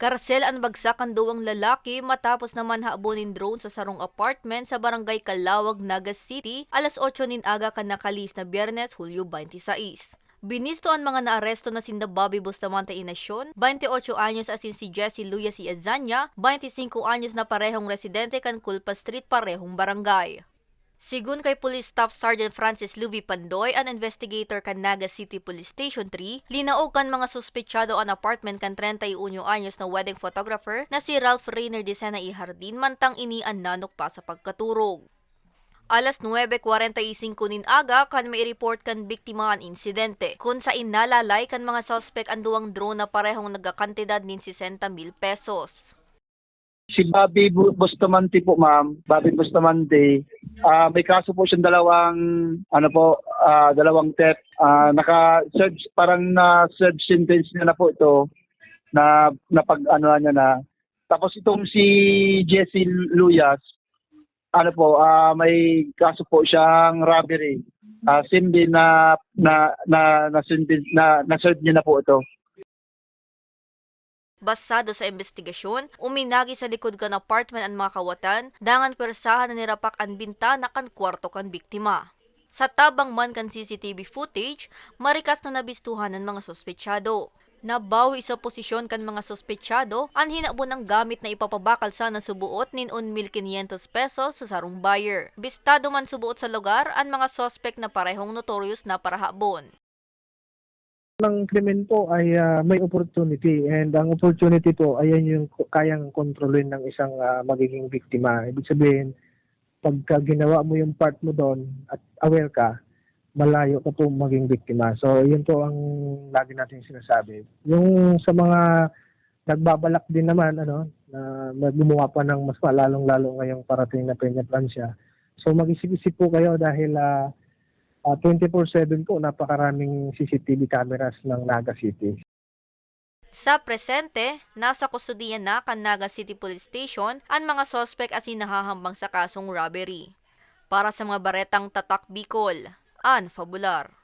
Karsel ang bagsak ang duwang lalaki matapos naman habonin drone sa sarong apartment sa barangay Kalawag, Nagas City, alas 8 nin aga kan nakalis na biyernes, Hulyo 26. Binisto ang mga naaresto na sinda Bobby Bustamante Inasyon, 28 anyos asin si Jesse Luya si Azanya, 25 anyos na parehong residente kan Culpa Street parehong barangay. Sigun kay Police Staff Sergeant Francis Luvi Pandoy, an investigator kan Naga City Police Station 3, linaog kan mga suspechado ang apartment kan 31 anyos na wedding photographer na si Ralph Rainer de Sena y Jardin mantang ini ang nanok pa sa pagkaturog. Alas 9.45 nin aga kan may report kan biktima ang insidente. Kung sa inalalay kan mga suspect ang duwang drone na parehong nagkakantidad nin 60 mil pesos. Si Bobby Bu- Bustamante po, ma'am. Bobby Bustamante. Ah, may kaso po siyang dalawang, ano po, ah, dalawang theft. Ah, naka-serve, parang na-serve sentence niya na po ito na napag ano niya na. Tapos itong si Jesse Luyas, ano po, ah, may kaso po siyang robbery. Ah, same din na na na na, sentence, na na-serve niya na po ito. Basado sa investigasyon, uminagi sa likod kan apartment ang mga kawatan, dangan persahan na nirapak ang bintana kan kwarto kan biktima. Sa tabang man kan CCTV footage, marikas na nabistuhan ng mga sospechado. Nabawi sa posisyon kan mga sospechado ang hinabo ng gamit na ipapabakal sana subuot nin 1,500 pesos sa sarong buyer. Bistado man subuot sa lugar ang mga sospek na parehong notorious na parahabon. Ng krimen po ay ah, may opportunity and ang opportunity po ay yan yung kayang kontrolin ng isang ah, magiging biktima. Ibig sabihin, pagka ginawa mo yung part mo doon at aware ka, malayo ka po maging biktima. So, yun po ang lagi natin sinasabi. Yung sa mga nagbabalak din naman, ano, na gumawa pa ng mas malalong-lalo ngayong parating na Peña Francia. So, mag-isip-isip po kayo dahil ah, Ah, 24/7 po napakaraming CCTV cameras ng Naga City. Sa presente, nasa kustudiyan na kan Naga City Police Station ang mga sospek asin nahahambang sa kasong robbery. Para sa mga baretang tatak Bicol, Ann Fabular.